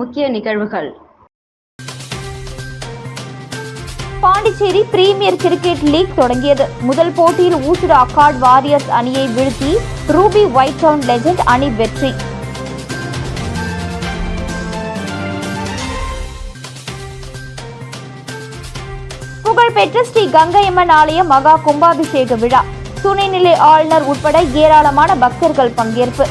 முக்கிய நிகழ்வுகள். Pondicherry premier cricket league தொடங்கியது. முதல் போட்டியில் ஊசுடு அக்கார்ட் வாரியர்ஸ் அணியை வீழ்த்தி ரூபி ஒயிட் டவுன் லெஜண்ட் அணி வெற்றி. புகழ்பெற்ற ஸ்ரீ கங்கையம்மன் ஆலய மகா கும்பாபிஷேக விழா. துணைநிலை ஆளுநர் உட்பட ஏராளமான பக்தர்கள் பங்கேற்பு.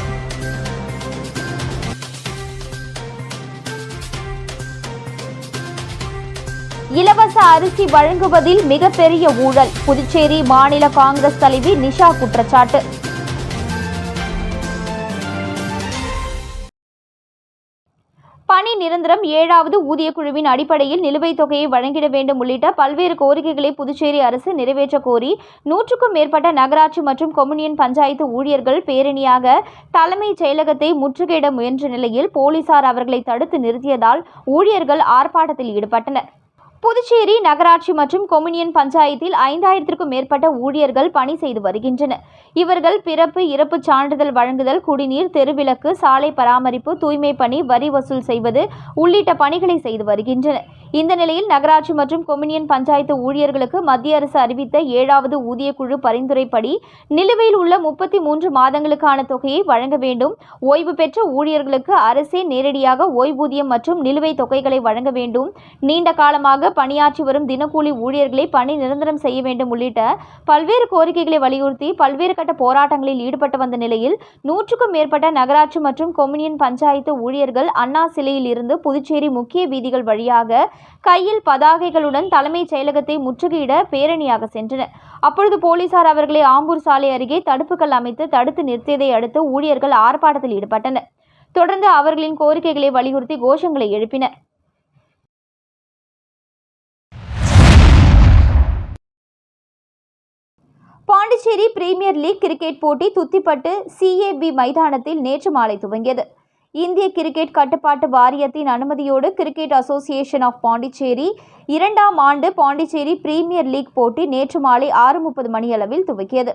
இலவச அரிசி வழங்குவதில் மிகப்பெரிய ஊழல். புதுச்சேரி மாநில காங்கிரஸ் தலைவி நிஷா குற்றச்சாட்டு. பணி நிரந்தரம் ஏழாவது ஊதிய குழுவின் அடிப்படையில் நிலுவைத் தொகையை வழங்கிட வேண்டும் உள்ளிட்ட பல்வேறு கோரிக்கைகளை புதுச்சேரி அரசு நிறைவேற்ற கோரி நூற்றுக்கும் மேற்பட்ட நகராட்சி மற்றும் கொம்யூனியன் பஞ்சாயத்து ஊழியர்கள் பேரணியாக தலைமைச் செயலகத்தை முற்றுகையிட முயன்ற நிலையில் போலீசார் அவர்களை தடுத்து நிறுத்தியதால் ஊழியர்கள் ஆர்ப்பாட்டத்தில் ஈடுபட்டனர். புதுச்சேரி நகராட்சி மற்றும் கொம்யூனியன் பஞ்சாயத்தில் ஐந்தாயிரத்திற்கும் மேற்பட்ட ஊழியர்கள் பணி செய்து வருகின்றனர். இவர்கள் பிறப்பு இறப்பு சான்றிதழ் வழங்குதல் குடிநீர் தெருவிளக்கு சாலை பராமரிப்பு தூய்மை பணி வரி வசூல் செய்வது உள்ளிட்ட பணிகளை செய்து வருகின்றனர். இந்த நிலையில் நகராட்சி மற்றும் கொம்யூனியன் பஞ்சாயத்து ஊழியர்களுக்கு மத்திய அரசு அறிவித்த ஏழாவது ஊதியக்குழு பரிந்துரைப்படி நிலுவையில் உள்ள முப்பத்தி மூன்று மாதங்களுக்கான தொகையை வழங்க வேண்டும். ஓய்வு பெற்ற ஊழியர்களுக்கு அரசே நேரடியாக ஓய்வூதியம் மற்றும் நிலுவைத் தொகைகளை வழங்க வேண்டும். நீண்ட காலமாக பணியாற்றி வரும் தினக்கூலி ஊழியர்களை பணி நிரந்தரம் செய்ய வேண்டும் உள்ளிட்ட பல்வேறு கோரிக்கைகளை வலியுறுத்தி பல்வேறு கட்ட போராட்டங்களில் ஈடுபட்டு வந்த நிலையில் நூற்றுக்கும் மேற்பட்ட நகராட்சி மற்றும் கொம்யூனியன் பஞ்சாயத்து ஊழியர்கள் அண்ணா சிலையில் இருந்து புதுச்சேரி முக்கிய வீதிகள் வழியாக கையில் பதாகைகளுடன் தலைமைச் செயலகத்தை முற்றுகையிட பேரணியாக சென்றனர். அப்பொழுது போலீசார் அவர்களை ஆம்பூர் சாலை அருகே தடுப்புகள் அமைத்து தடுத்து நிறுத்தியதை அடுத்து ஊழியர்கள் ஆர்ப்பாட்டத்தில் ஈடுபட்டனர். தொடர்ந்து அவர்களின் கோரிக்கைகளை வலியுறுத்தி கோஷங்களை எழுப்பினர். பாண்டிச்சேரி பிரீமியர் லீக் கிரிக்கெட் போட்டி துத்திப்பட்டு சிஏபி மைதானத்தில் நேற்று மாலை துவங்கியது. இந்திய கிரிக்கெட் கட்டுப்பாட்டு வாரியத்தின் அனுமதியோடு கிரிக்கெட் அசோசியேஷன் ஆஃப் பாண்டிச்சேரி இரண்டாம் ஆண்டு பாண்டிச்சேரி பிரீமியர் லீக் போட்டி நேற்று மாலை ஆறு முப்பது மணியளவில் துவக்கியது.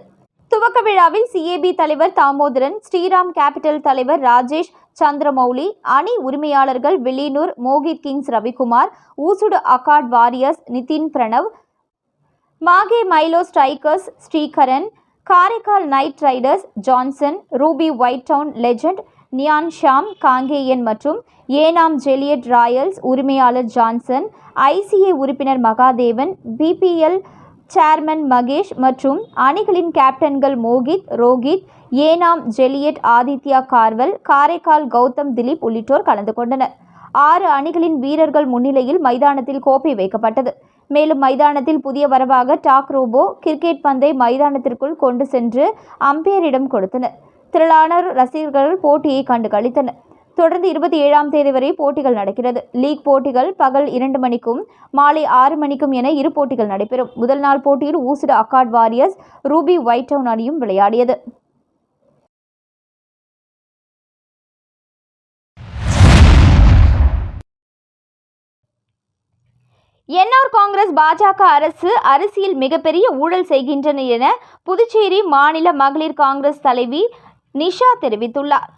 துவக்க விழாவில் சிஏபி தலைவர் தாமோதரன் ஸ்ரீராம் கேபிட்டல் தலைவர் ராஜேஷ் சந்திரமௌலி அணி உரிமையாளர்கள் Villianur Mohit kings Ravikumar Oussudu Akkad warriors Nithin Pranav Mahe Mylo strikers Sreekaran Karaikal night riders Johnson ruby white town legend neon Sham Kangeyan மற்றும் ஏனாம் ஜெலியட் ராயல்ஸ் உரிமையாளர் ஜான்சன் ஐசிஏ உறுப்பினர் மகாதேவன் பிபிஎல் சேர்மன் மகேஷ் மற்றும் அணிகளின் கேப்டன்கள் மோகித் ரோஹித் ஏனாம் ஜெலியட் ஆதித்யா கார்வல் காரைக்கால் கௌதம் திலீப் உள்ளிட்டோர் கலந்து கொண்டனர். ஆறு அணிகளின் வீரர்கள் முன்னிலையில் மைதானத்தில் கோப்பை வைக்கப்பட்டது. மேலும் மைதானத்தில் புதிய வரவாக டாக் ரோபோ கிரிக்கெட் பந்தை மைதானத்திற்குள் கொண்டு சென்று அம்பையரிடம் கொடுத்தனர். திரளான ரசிகர்கள் போட்டியை கண்டு கழித்தனர் தொடர்ந்து இருபத்தி ஏழாம் தேதி வரை போட்டிகள் நடக்கிறது. லீக் போட்டிகள் பகல் இரண்டு மணிக்கும் மாலை ஆறு மணிக்கும் என இரு போட்டிகள் நடைபெறும். முதல் நாள் போட்டியில் Oussudu Akkad warriors ruby white town அணியும் விளையாடியது. என்ஆர் காங்கிரஸ் பாஜக அரசு அரசியல் மிகப்பெரிய ஊழல் செய்கின்றன என புதுச்சேரி மாநில மகளிர் காங்கிரஸ் தலைவி நிஷா தெரிவித்துள்ளார்.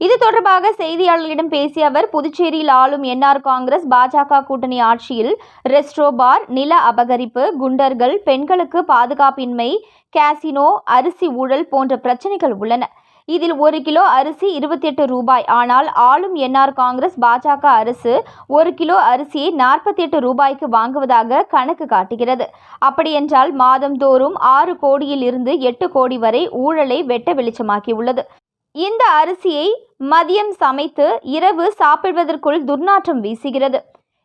இது தொடர்பாக செய்தியாளர்களிடம் பேசிய அவர் புதுச்சேரியில் ஆளும் என்ஆர் காங்கிரஸ் பாஜக கூட்டணி ஆட்சியில் ரெஸ்ட்ரோ பார் நில அபகரிப்பு குண்டர்கள் பெண்களுக்கு பாதுகாப்பின்மை கேசினோ அரிசி ஊழல் போன்ற பிரச்சனைகள் உள்ளன. இதில் ஒரு கிலோ அரிசி இருபத்தி எட்டு ரூபாய். ஆனால் ஆளும் என்ஆர் காங்கிரஸ் பாஜக அரசு ஒரு கிலோ அரிசியை நாற்பத்தி எட்டு ரூபாய்க்கு வாங்குவதாக கணக்கு காட்டுகிறது. அப்படியென்றால் மாதந்தோறும் ஆறு கோடியில் இருந்து எட்டு கோடி வரை ஊழலை வெட்ட வெளிச்சமாக்கியுள்ளது. இந்த அரிசியை மதியம் சமைத்து இரவு சாப்பிடுவதற்குள் துர்நாற்றம் வீசுகிறது.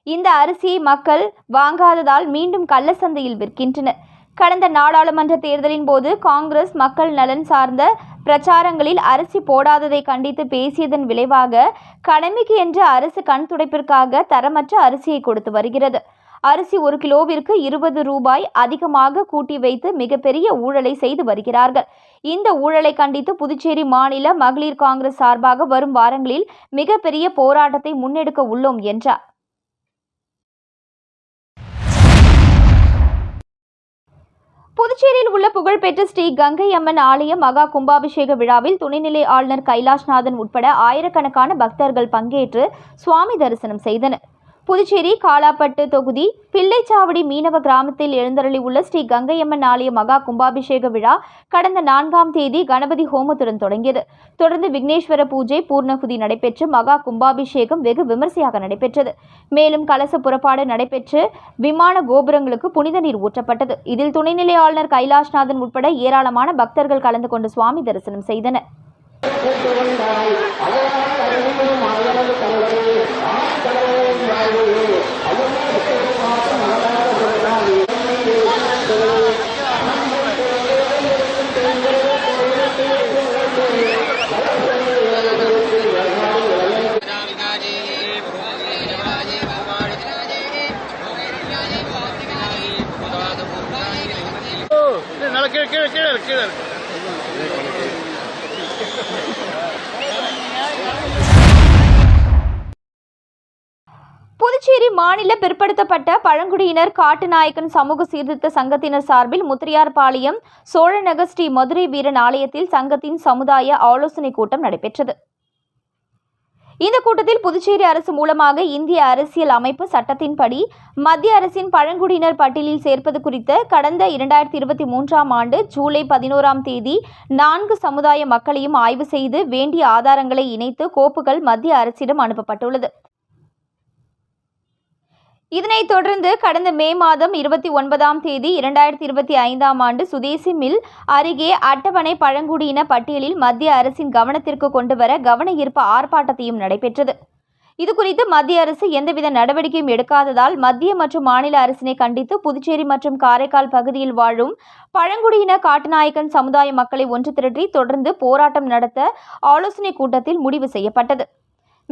இந்த அரிசியை மக்கள் வாங்காததால் மீண்டும் கள்ளசந்தையில் விற்கின்றனர். கடந்த நாடாளுமன்ற தேர்தலின் போது காங்கிரஸ் மக்கள் நலன் சார்ந்த பிரச்சாரங்களில் அரிசி போடாததை கண்டித்து பேசியதன் விளைவாக கடமைக்கு என்று அரசு கண் துடைப்பிற்காக தரமற்ற அரிசியை கொடுத்து வருகிறது. அரிசி ஒரு கிலோவிற்கு இருபது ரூபாய் அதிகமாக கூட்டி வைத்து மிகப்பெரிய ஊழலை செய்து வருகிறார்கள். இந்த ஊழலை கண்டித்து புதுச்சேரி மாநில மகளிர் காங்கிரஸ் சார்பாக வரும் வாரங்களில் மிகப்பெரிய போராட்டத்தை முன்னெடுக்க உள்ளோம் என்றார். புதுச்சேரியில் உள்ள புகழ்பெற்ற ஸ்ரீ கங்கை அம்மன் ஆலய மகா கும்பாபிஷேக விழாவில் துணைநிலை ஆளுநர் கைலாஷ்நாதன் உட்பட ஆயிரக்கணக்கான பக்தர்கள் பங்கேற்று சுவாமி தரிசனம் செய்தனர். புதுச்சேரி காலாப்பட்டு தொகுதி பிள்ளைச்சாவடி மீனவ கிராமத்தில் எழுந்தருளி உள்ள ஸ்ரீ கங்கையம்மன் ஆலய மகா கும்பாபிஷேக விழா கடந்த நான்காம் தேதி கணபதி ஹோமத்துடன் தொடங்கியது. தொடர்ந்து விக்னேஸ்வர பூஜை பூர்ணகுதி நடைபெற்று மகா கும்பாபிஷேகம் வெகு விமர்சையாக நடைபெற்றது. மேலும் கலச புறப்பாடு நடைபெற்று விமான கோபுரங்களுக்கு புனித நீர் ஊற்றப்பட்டது. இதில் துணைநிலை ஆளுநர் கைலாஷ்நாதன் உட்பட ஏராளமான பக்தர்கள் கலந்து கொண்டு சுவாமி தரிசனம் செய்தனர். Hallelujah. Hallelujah. மாநில பிற்படுத்தப்பட்ட பழங்குடியினர் காட்டுநாயக்கன் சமூக சீர்திருத்த சங்கத்தினர் சார்பில் முத்திரையார்பாளையம் சோழநகர் ஸ்ரீ மதுரை வீரன் ஆலயத்தில் சங்கத்தின் சமுதாய ஆலோசனைக் கூட்டம் நடைபெற்றது. இந்த கூட்டத்தில் புதுச்சேரி அரசு மூலமாக இந்திய அரசியல் அமைப்பு சட்டத்தின்படி மத்திய அரசின் பழங்குடியினர் பட்டியலில் சேர்ப்பது குறித்த கடந்த இரண்டாயிரத்தி இருபத்தி மூன்றாம் ஆண்டு ஜூலை பதினோராம் தேதி நான்கு சமுதாய மக்களையும் ஆய்வு செய்து வேண்டிய ஆதாரங்களை இணைத்து கோப்புகள் மத்திய அரசிடம் அனுப்பப்பட்டுள்ளது. இதனைத் தொடர்ந்து கடந்த மே மாதம் இருபத்தி ஒன்பதாம் தேதி இரண்டாயிரத்தி இருபத்தி ஐந்தாம் ஆண்டு சுதேசி மில் அருகே அட்டவணை பழங்குடியின பட்டியலில் மத்திய அரசின் கவனத்திற்கு கொண்டுவர கவன ஈர்ப்பு ஆர்ப்பாட்டத்தையும் நடைபெற்றது. இதுகுறித்து மத்திய அரசு எந்தவித நடவடிக்கையும் எடுக்காததால் மத்திய மற்றும் மாநில அரசினை கண்டித்து புதுச்சேரி மற்றும் காரைக்கால் பகுதியில் வாழும் பழங்குடியின காட்டுநாயக்கன் சமுதாய மக்களை ஒன்று திரட்டி தொடர்ந்து போராட்டம் நடத்த ஆலோசனைக் கூட்டத்தில் முடிவு செய்யப்பட்டது.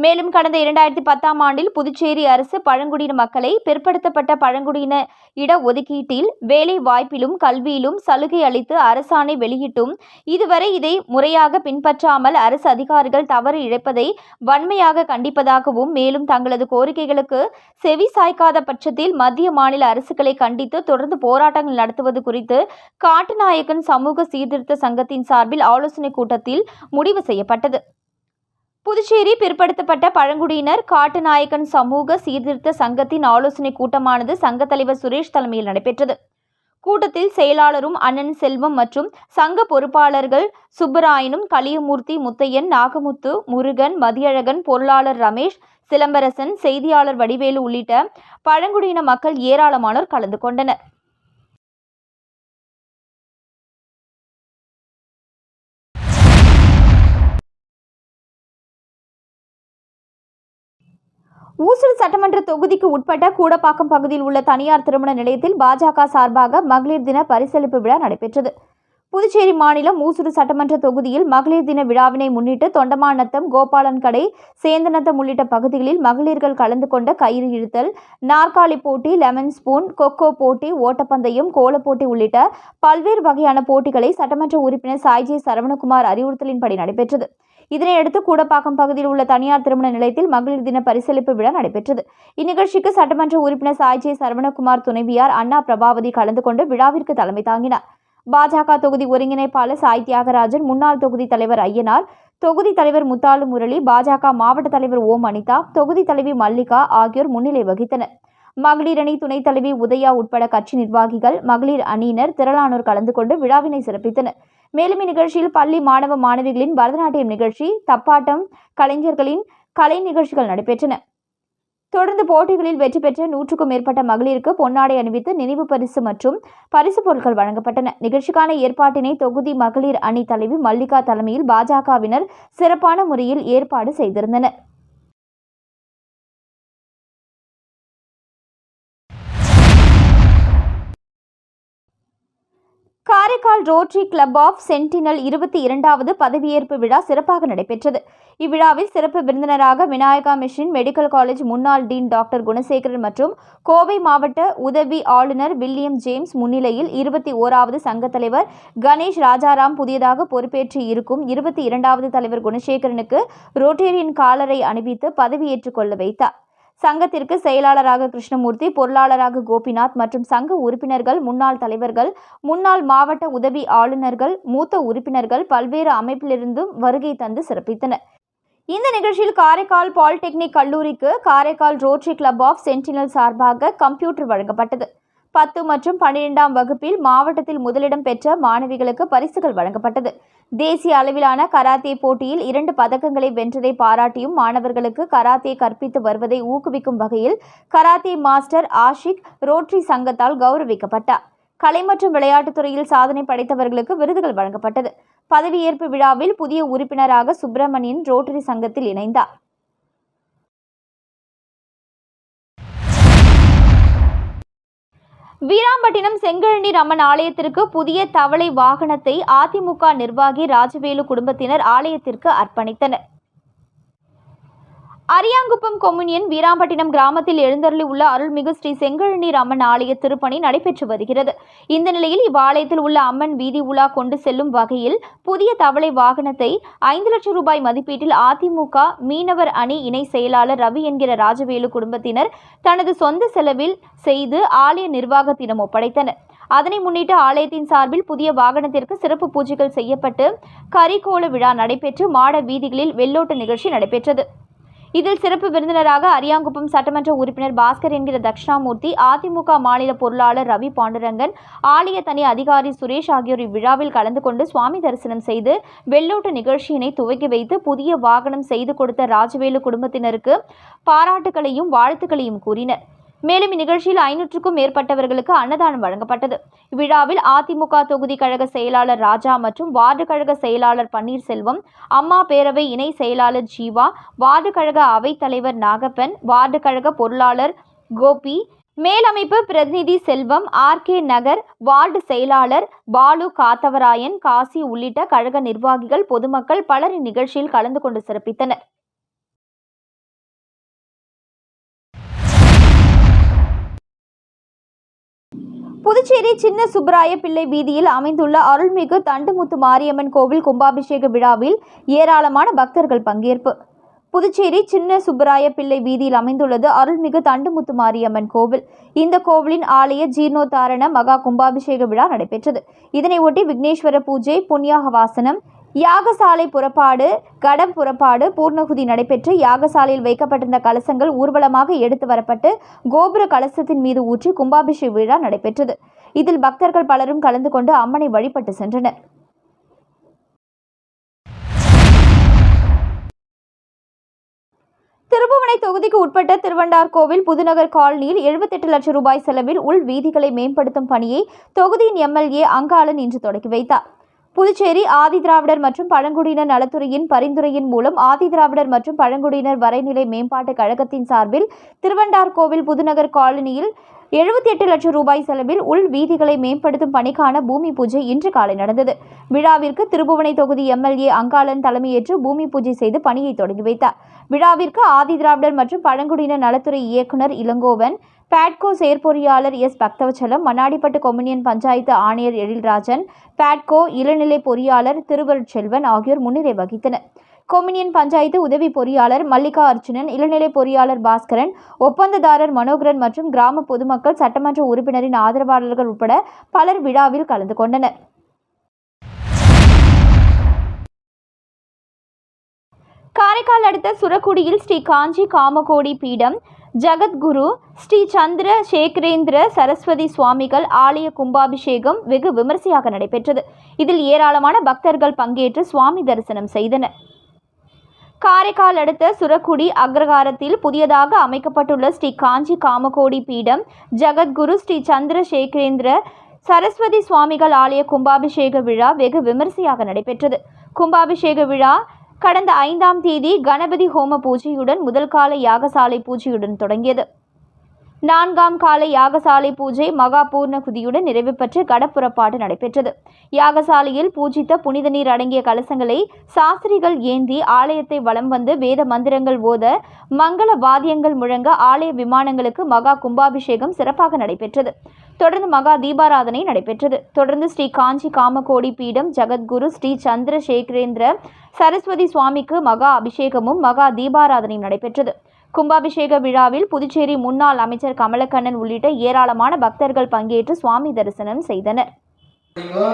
மேலும் கடந்த இரண்டாயிரத்தி பத்தாம் ஆண்டில் புதுச்சேரி அரசு பழங்குடியின மக்களை பிற்படுத்தப்பட்ட பழங்குடியின இட ஒதுக்கீட்டில் வேலை வாய்ப்பிலும் கல்வியிலும் சலுகை அளித்து அரசாணை வெளியிட்டும். இதுவரை இதை முறையாக பின்பற்றாமல் அரசு அதிகாரிகள் தவறு இழைப்பதை வன்மையாக கண்டிப்பதாகவும் மேலும் தங்களது கோரிக்கைகளுக்கு செவி சாய்க்காத பட்சத்தில் மத்திய மாநில அரசுகளை கண்டித்து தொடர்ந்து போராட்டங்கள் நடத்துவது குறித்து காட்டுநாயக்கன் சமூக சீர்திருத்த சங்கத்தின் சார்பில் ஆலோசனைக் கூட்டத்தில் முடிவு செய்யப்பட்டது. புதுச்சேரி பிற்படுத்தப்பட்ட பழங்குடியினர் காட்டுநாயக்கன் சமூக சீர்திருத்த சங்கத்தின் ஆலோசனைக் கூட்டமானது சங்க தலைவர் சுரேஷ் தலைமையில் நடைபெற்றது. கூட்டத்தில் செயலாளரும் அண்ணன் செல்வம் மற்றும் சங்க பொறுப்பாளர்கள் சுப்பராயனும் கலியமூர்த்தி முத்தையன் நாகமுத்து முருகன் மதியழகன் பொருளாளர் ரமேஷ் சிலம்பரசன் செய்தியாளர் வடிவேலு உள்ளிட்ட பழங்குடியின மக்கள் ஏராளமானோர் கலந்து கொண்டனர். ஊசுடு சட்டமன்ற தொகுதிக்கு உட்பட்ட கூடப்பாக்கம் பகுதியில் உள்ள தனியார் திருமண நிலையத்தில் பாஜக சார்பாக மகளிர் தின பரிசளிப்பு விழா நடைபெற்றது. புதுச்சேரி மாநிலம் ஊசூர் சட்டமன்ற தொகுதியில் மகளிர் தின விழாவினை முன்னிட்டு தொண்டமாநத்தம் கோபாலன் கடை சேந்தநத்தம் உள்ளிட்ட பகுதிகளில் மகளிர்கள் கலந்து கொண்ட கயிறு இழுத்தல் நாற்காலி போட்டி லெமன் ஸ்பூன் கொக்கோ போட்டி ஓட்டப்பந்தயம் கோலப்போட்டி உள்ளிட்ட பல்வேறு வகையான போட்டிகளை சட்டமன்ற உறுப்பினர் சாய்ஜி சரவணகுமார் அறிவுறுத்தலின்படி நடைபெற்றது. இதனையடுத்து கூடப்பாக்கம் பகுதியில் உள்ள தனியார் திருமண நிலையத்தில் மகளிர் தின பரிசளிப்பு விழா நடைபெற்றது. இந்நிகழ்ச்சிக்கு சட்டமன்ற உறுப்பினர் சாய்ஜே சரவணகுமார் துணைவியார் அண்ணா பிரபாவதி கலந்து கொண்டு விழாவிற்கு தலைமை தாங்கினார். பாஜக தொகுதி ஒருங்கிணைப்பாளர் சாய் தியாகராஜன் முன்னாள் தொகுதி தலைவர் ஐயனார் தொகுதி தலைவர் முத்தாலு முரளி பாஜக மாவட்ட தலைவர் ஓம் அனிதா தொகுதி தலைவி மல்லிகா ஆகியோர் முன்னிலை வகித்தனர். மகளிர் அணி துணைத் தலைவி உதயா உட்பட கட்சி நிர்வாகிகள் மகளிர் அணியினர் திரளானோர் கலந்து கொண்டு விழாவினை சிறப்பித்தனர். மேலும் இந்நிகழ்ச்சியில் பள்ளி மாணவ மாணவிகளின் பரதநாட்டியம் நிகழ்ச்சி தப்பாட்டம் கலைஞர்களின் கலை நிகழ்ச்சிகள் நடைபெற்றன. தொடர்ந்து போட்டிகளில் வெற்றி பெற்ற நூற்றுக்கும் மேற்பட்ட மகளிருக்கு பொன்னாடை அணிவித்து நினைவு பரிசு மற்றும் பரிசு பொருட்கள் வழங்கப்பட்டன. நிகழ்ச்சிக்கான ஏற்பாட்டினை தொகுதி மகளிர் அணி தலைவி மல்லிகா தலைமையில் பாஜகவினர் சிறப்பான முறையில் ஏற்பாடு செய்திருந்தனர். Karaikal rotary club of sentinel இருபத்தி இரண்டாவது பதவியேற்பு விழா சிறப்பாக நடைபெற்றது. இவ்விழாவில் சிறப்பு விருந்தினராக விநாயகா மிஷன் மெடிக்கல் காலேஜ் முன்னாள் டீன் டாக்டர் குணசேகரன் மற்றும் கோவை மாவட்ட உதவி ஆளுநர் வில்லியம் ஜேம்ஸ் முன்னிலையில் இருபத்தி ஓராவது சங்கத் தலைவர் கணேஷ் ராஜாராம் புதியதாக பொறுப்பேற்று இருக்கும் இருபத்தி இரண்டாவது தலைவர் குணசேகரனுக்கு ரோட்டேரியன் காலரை அணிவித்து பதவியேற்றுக் கொள்ள வைத்தார். சங்கத்திற்கு செயலாளராக கிருஷ்ணமூர்த்தி பொருளாளராக கோபிநாத் மற்றும் சங்க உறுப்பினர்கள் முன்னாள் தலைவர்கள் முன்னாள் மாவட்ட உதவி ஆளுநர்கள் மூத்த உறுப்பினர்கள் பல்வேறு அமைப்பிலிருந்தும் வருகை தந்து சிறப்பித்தனர். இந்த நிகழ்ச்சியில் காரைக்கால் பாலிடெக்னிக் கல்லூரிக்கு Karaikal rotary club of sentinel சார்பாக கம்ப்யூட்டர் வழங்கப்பட்டது. பத்து மற்றும் பன்னிரெண்டாம் வகுப்பில் மாவட்டத்தில் முதலிடம் பெற்ற மாணவிகளுக்கு பரிசுகள் வழங்கப்பட்டது. தேசிய அளவிலான கராத்தே போட்டியில் இரண்டு பதக்கங்களை வென்றதை பாராட்டியும் மாணவர்களுக்கு கராத்தே கற்பித்து வருவதை ஊக்குவிக்கும் வகையில் கராத்தே மாஸ்டர் ஆஷிக் ரோட்ரி சங்கத்தால் கௌரவிக்கப்பட்டார். கலை மற்றும் விளையாட்டுத் துறையில் சாதனை படைத்தவர்களுக்கு விருதுகள் வழங்கப்பட்டது. பதவியேற்பு விழாவில் புதிய உறுப்பினராக சுப்பிரமணியன் ரோட்டரி சங்கத்தில் இணைந்தார். வீராம்பட்டினம் செங்கழனி ரமன் ஆலயத்திற்கு புதிய தவளை வாகனத்தை அதிமுக நிர்வாகி ராஜவேலு குடும்பத்தினர் ஆலயத்திற்கு அர்ப்பணித்தனர். அரியாங்குப்பம் கொம்யூனியன் வீராம்பட்டினம் கிராமத்தில் எழுந்தருளி உள்ள அருள்மிகு ஸ்ரீ செங்கழனி அம்மன் ஆலய திருப்பணி நடைபெற்று வருகிறது. இந்த நிலையில் இவ்வாலயத்தில் உள்ள அம்மன் வீதி உலா கொண்டு செல்லும் வகையில் புதிய தவளை வாகனத்தை ஐந்து லட்சம் ரூபாய் மதிப்பீட்டில் அதிமுக மீனவர் அணி இணை செயலாளர் ரவி என்கிற ராஜவேலு குடும்பத்தினர் தனது சொந்த செலவில் செய்து ஆலய நிர்வாகத்திடம் ஒப்படைத்தனர். அதனை முன்னிட்டு ஆலயத்தின் சார்பில் புதிய வாகனத்திற்கு சிறப்பு பூஜைகள் செய்யப்பட்டு கரிகோல விழா நடைபெற்று மாட வீதிகளில் வெள்ளோட்ட நிகழ்ச்சி நடைபெற்றது. இதில் சிறப்பு விருந்தினராக அரியாங்குப்பம் சட்டமன்ற உறுப்பினர் பாஸ்கர் என்கிற தட்சிணாமூர்த்தி அதிமுக மாநில பொருளாளர் ரவி பாண்டுரங்கன் ஆலய தனி அதிகாரி சுரேஷ் ஆகியோர் இவ்விழாவில் கலந்து கொண்டு சுவாமி தரிசனம் செய்து வெள்ளோட்ட நிகழ்ச்சியினை துவக்கி வைத்து புதிய வாகனம் செய்து கொடுத்த ராஜவேலு குடும்பத்தினருக்கு பாராட்டுகளையும் வாழ்த்துக்களையும் கூறினர். மேலும் இந்நிகழ்ச்சியில் ஐநூற்றுக்கும் மேற்பட்டவர்களுக்கு அன்னதானம் வழங்கப்பட்டது. இவ்விழாவில் அதிமுக தொகுதி கழக செயலாளர் ராஜா மற்றும் வார்டு கழக செயலாளர் பன்னீர்செல்வம் அம்மா பேரவை இணை செயலாளர் ஜீவா வார்டு கழக அவைத் தலைவர் நாகப்பன் வார்டு கழக பொருளாளர் கோபி மேலமைப்பு பிரதிநிதி செல்வம் ஆர்கே நகர் வார்டு செயலாளர் பாலு காத்தவராயன் காசி உள்ளிட்ட கழக நிர்வாகிகள் பொதுமக்கள் பலர் இந்நிகழ்ச்சியில் கலந்து கொண்டு சிறப்பித்தனர். புதுச்சேரி சின்ன சுப்பராய பிள்ளை வீதியில் அமைந்துள்ள அருள்மிகு தண்டுமுத்து மாரியம்மன் கோவில் கும்பாபிஷேக விழாவில் ஏராளமான பக்தர்கள் பங்கேற்பு. புதுச்சேரி சின்ன சுப்பராய பிள்ளை வீதியில் அமைந்துள்ளது அருள்மிகு தண்டுமுத்து மாரியம்மன் கோவில். இந்த கோவிலின் ஆலய ஜீர்ணோத்தாரண மகா கும்பாபிஷேக விழா நடைபெற்றது. இதனையொட்டி விக்னேஸ்வர பூஜை புண்ணியாக வாசனம் யாகசாலை புறப்பாடு கடம் புறப்பாடு பூர்ணகுதி நடைபெற்று யாகசாலையில் வைக்கப்பட்டிருந்த கலசங்கள் ஊர்வலமாக எடுத்து வரப்பட்டு கோபுர கலசத்தின் மீது ஊற்றி கும்பாபிஷேக விழா நடைபெற்றது. இதில் பக்தர்கள் பலரும் கலந்து கொண்டு அம்மனை வழிபட்டு சென்றனர். திருப்புவனை தொகுதிக்கு உட்பட்ட திருவண்டார்கோவில் புதுநகர் காலனியில் எழுபத்தெட்டு லட்சம் ரூபாய் செலவில் உள் வீதிகளை மேம்படுத்தும் பணியை தொகுதியின் எம்எல்ஏ அங்காளன் இன்று தொடங்கி வைத்தார். புதுச்சேரி ஆதிதிராவிடர் மற்றும் பழங்குடியினர் நலத்துறையின் பரிந்துரையின் மூலம் ஆதிதிராவிடர் மற்றும் பழங்குடியினர் வரைநிலை மேம்பாட்டுக் கழகத்தின் சார்பில் திருவண்டார்கோவில் புதுநகர் காலனியில் எழுபத்தி எட்டு லட்சம் ரூபாய் செலவில் உள் வீதிகளை மேம்படுத்தும் பணிக்கான பூமி பூஜை இன்று காலை நடந்தது. விழாவிற்கு திருபுவனை தொகுதி எம்எல்ஏ அங்காளன் தலைமையேற்று பூமி பூஜை செய்து பணியை தொடங்கி வைத்தார். விழாவிற்கு ஆதிதிராவிடர் மற்றும் பழங்குடியினர் நலத்துறை இயக்குனர் இளங்கோவன் பேட்கோ செயற்பொறியாளர் எஸ் பக்தவச்சலம் மண்ணாடிப்பட்டு கொம்யூனியன் பஞ்சாயத்து ஆணையர் எழில்ராஜன் பேட்கோ இளநிலை பொறியாளர் திருவருட்செல்வன் ஆகியோர் முன்னிலை வகித்தனர். கொமினியன் பஞ்சாயத்து உதவி பொறியாளர் மல்லிகா அர்ச்சுனன் இளநிலை பொறியாளர் பாஸ்கரன் ஒப்பந்ததாரர் மனோகரன் மற்றும் கிராம பொதுமக்கள் சட்டமன்ற உறுப்பினரின் ஆதரவாளர்கள் உட்பட பலர் விழாவில் கலந்து கொண்டனர். காரைக்கால் அடுத்த சுரக்குடியில் ஸ்ரீ காஞ்சி காமகோடி பீடம் ஜகத்குரு ஸ்ரீ சந்திர சேகரேந்திர சரஸ்வதி சுவாமிகள் ஆலய கும்பாபிஷேகம் வெகு விமரிசையாக நடைபெற்றது. இதில் ஏராளமான பக்தர்கள் பங்கேற்று சுவாமி தரிசனம் செய்தனர். காரைக்கால் அடுத்த சுரக்குடி அக்ரகாரத்தில் புதியதாக அமைக்கப்பட்டுள்ள ஸ்ரீ காஞ்சி காமகோடி பீடம் ஜகத்குரு ஸ்ரீ சந்திரசேகரேந்திர சரஸ்வதி சுவாமிகள் ஆலய கும்பாபிஷேக விழா வெகு விமரிசையாக நடைபெற்றது. கும்பாபிஷேக விழா கடந்த ஐந்தாம் தேதி கணபதி ஹோம பூஜையுடன் முதல் கால யாகசாலை பூஜையுடன் தொடங்கியது. நான்காம் காலை யாகசாலை பூஜை மகா பூர்ணகுதியுடன் நிறைவு பெற்று கடப்புறப்பாடு நடைபெற்றது. யாகசாலையில் பூஜித்த புனித நீர் அடங்கிய கலசங்களை சாஸ்திரிகள் ஏந்தி ஆலயத்தை வலம் வந்து வேத மந்திரங்கள் ஓத மங்கள வாத்தியங்கள் முழங்க ஆலய விமானங்களுக்கு மகா கும்பாபிஷேகம் சிறப்பாக நடைபெற்றது. தொடர்ந்து மகா தீபாராதனை நடைபெற்றது. தொடர்ந்து ஸ்ரீ காஞ்சி காமகோடி பீடம் ஜகத்குரு ஸ்ரீ சந்திரசேகரேந்திர சரஸ்வதி சுவாமிக்கு மகா அபிஷேகமும் மகா தீபாராதனையும் நடைபெற்றது. கும்பாபிஷேக விழாவில் புதுச்சேரி முன்னாள் அமைச்சர் கமலக்கண்ணன் உள்ளிட்ட ஏராளமான பக்தர்கள் பங்கேற்று சுவாமி தரிசனம் செய்தனர். பண்ணிக்கோ.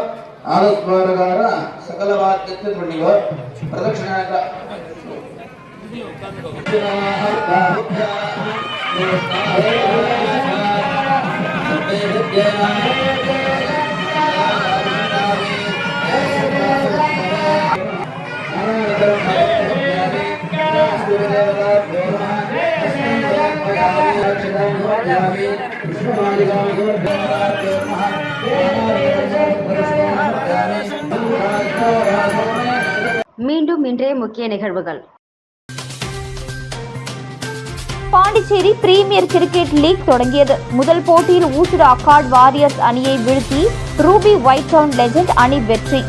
மீண்டும் இன்றைய முக்கிய நிகழ்வுகள். பாண்டிச்சேரி பிரீமியர் கிரிக்கெட் லீக் தொடங்கியது. முதல் போட்டியில் ஊசுடு அக்கார்ட் வாரியர்ஸ் அணியை வீழ்த்தி ரூபி ஒயிட் டவுன் லெஜண்ட் அணி வெற்றி.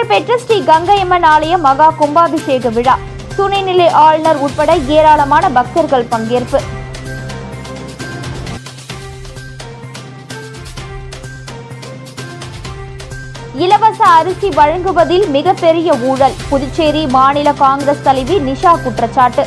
புகழ்பெற்ற ஸ்ரீ கங்கையம்மன் ஆலய மகா கும்பாபிஷேக விழா. துணைநிலை ஆளுநர் உட்பட ஏராளமான பக்தர்கள் பங்கேற்பு. இலவச அரிசி வழங்குவதில் மிகப்பெரிய ஊழல். புதுச்சேரி மாநில காங்கிரஸ் தலைவி நிஷா குற்றச்சாட்டு.